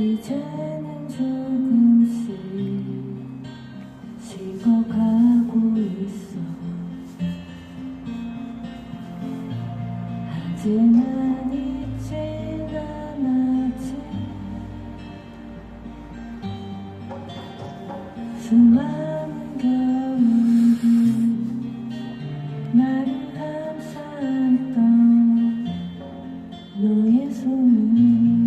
이제는 조금씩 식어가고 있어. 하지만 잊진 않았지 수많은 겨울이 나를 감쌌던 너의 손을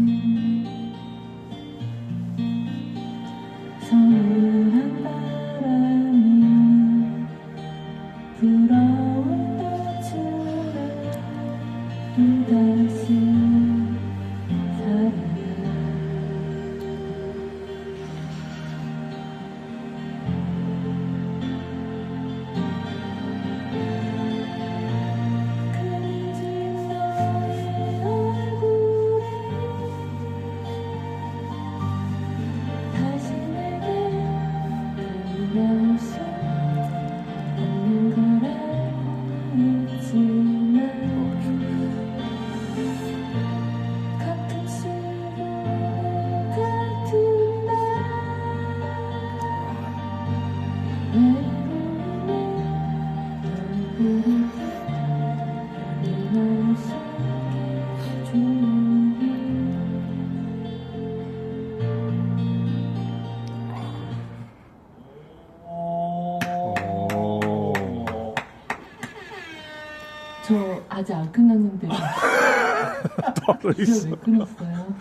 아직 안 끝났는데 바로 있어. 왜 끊었어요?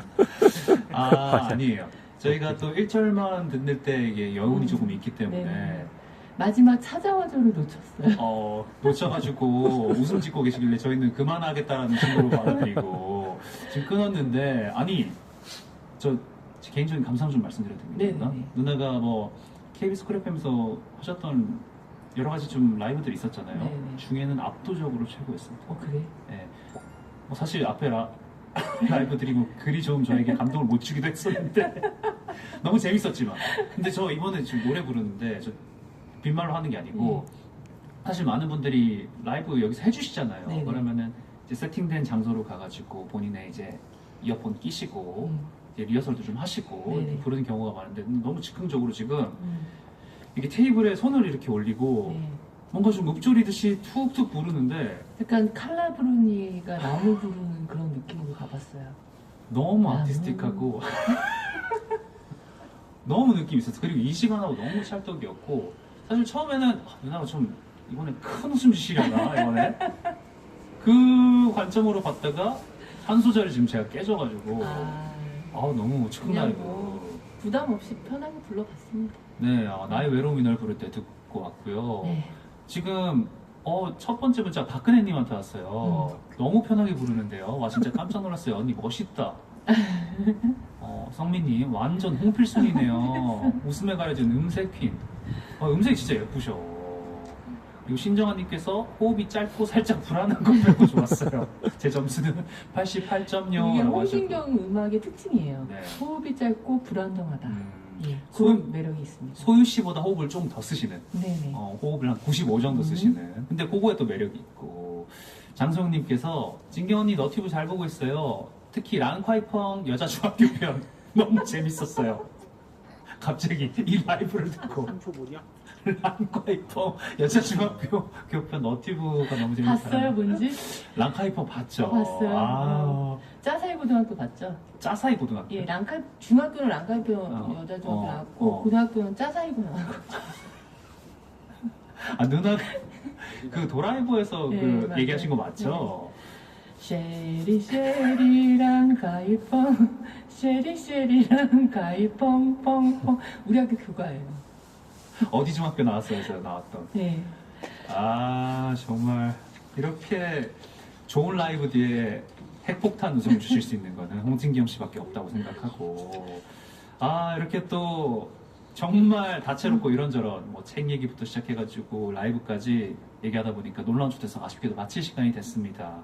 아, 아니에요. 저희가 또 1절만 듣는 때 이게 여운이 음. 조금 있기 때문에 네. 마지막 찾아와줘를 놓쳤어요. 어, 놓쳐가지고 웃음 짓고 계시길래 저희는 그만하겠다라는 신호로 받아들이고 지금 끊었는데 아니 저 개인적인 감상 좀 말씀드려도 됩니까? 네네네. 누나가 뭐 KBS 쿨 FM에서 하셨던 여러 가지 좀 라이브들이 있었잖아요. 네네. 중에는 압도적으로 최고였습니다. 어 그래? 예. 뭐 사실 앞에 라, 라이브 드리고 글이 좀 저에게 감동을 못 주기도 했었는데 너무 재밌었지만 근데 저 이번에 지금 노래 부르는데 저 빈말로 하는 게 아니고 사실 많은 분들이 라이브 여기서 해주시잖아요 네네. 그러면은 이제 세팅된 장소로 가가지고 본인의 이제 이어폰 끼시고 음, 이제 리허설도 좀 하시고 부르는 경우가 많은데 너무 즉흥적으로 지금 음, 이게 테이블에 손을 이렇게 올리고 네. 뭔가 좀 읊조리듯이 툭툭 부르는데 약간 칼라 브루니가 나무 부르는 그런 느낌으로 가봤어요. 너무 아, 아티스틱하고 너무 느낌 있었어. 그리고 이 시간하고 너무 찰떡이었고 사실 처음에는 아, 누나가 좀 이번에 큰 웃음 주시려나 이번에 그 관점으로 봤다가 한 소절이 지금 제가 깨져가지고 아 아, 너무 뭐 부담 없이 편하게 불러봤습니다. 네 아, 나의 외로움이 널 부를 때 듣고 왔고요. 네. 지금 어, 첫 번째 문자 박근혜님한테 왔어요. 음. 너무 편하게 부르는데요. 와 진짜 깜짝 놀랐어요. 언니 멋있다. 어, 성민님 완전 홍필순이네요. 웃음에 가려진 음색 퀸. 어, 음색 진짜 예쁘셔. 신정아님께서 호흡이 짧고 살짝 불안한 것 빼고 좋았어요. 제 점수는 88.0. 이게 홍진경 음악의 특징이에요. 네. 호흡이 짧고 불안정하다. 음, 예, 소유- 그런 매력이 있습니다. 소유 씨보다 호흡을 좀 더 쓰시는. 네네. 어, 호흡을 한 95 정도 음. 쓰시는. 근데 그거에 또 매력이 있고. 장성님께서 진경 언니 너튜브 잘 보고 있어요. 특히 랑콰이펑 여자 중학교 편 너무 재밌었어요. 갑자기 이 라이브를 듣고 3초 뭐냐? 랑콰이펑 여자 중학교 교편 너튜브가 너무 재밌어요. 봤어요, 뭔지? 랑콰이펑 봤죠. 봤어요. 아, 짜사이 고등학교 봤죠? 짜사이 고등학교. 예, 랑카 중학교는 랑카이표 어, 여자 중학교 어, 나왔고 어. 고등학교는 짜사이고 나왔고. 아 누나 그 도라이버에서 네, 그 맞아요. 얘기하신 거 맞죠? 쉐리 쉐리랑 가이펑 쉐리 쉐리랑 가이펑 펑펑 우리 학교 교가예요. 어디 중학교 나왔어요? 저 나왔던. 네. 아 정말 이렇게 좋은 라이브 뒤에 핵폭탄 웃음을 주실 수 있는 거는 홍진경 씨밖에 없다고 생각하고 아 이렇게 또 정말 다채롭고 이런저런 뭐 책 얘기부터 시작해가지고 라이브까지 얘기하다 보니까 놀라운 초대석 아쉽게도 마칠 시간이 됐습니다.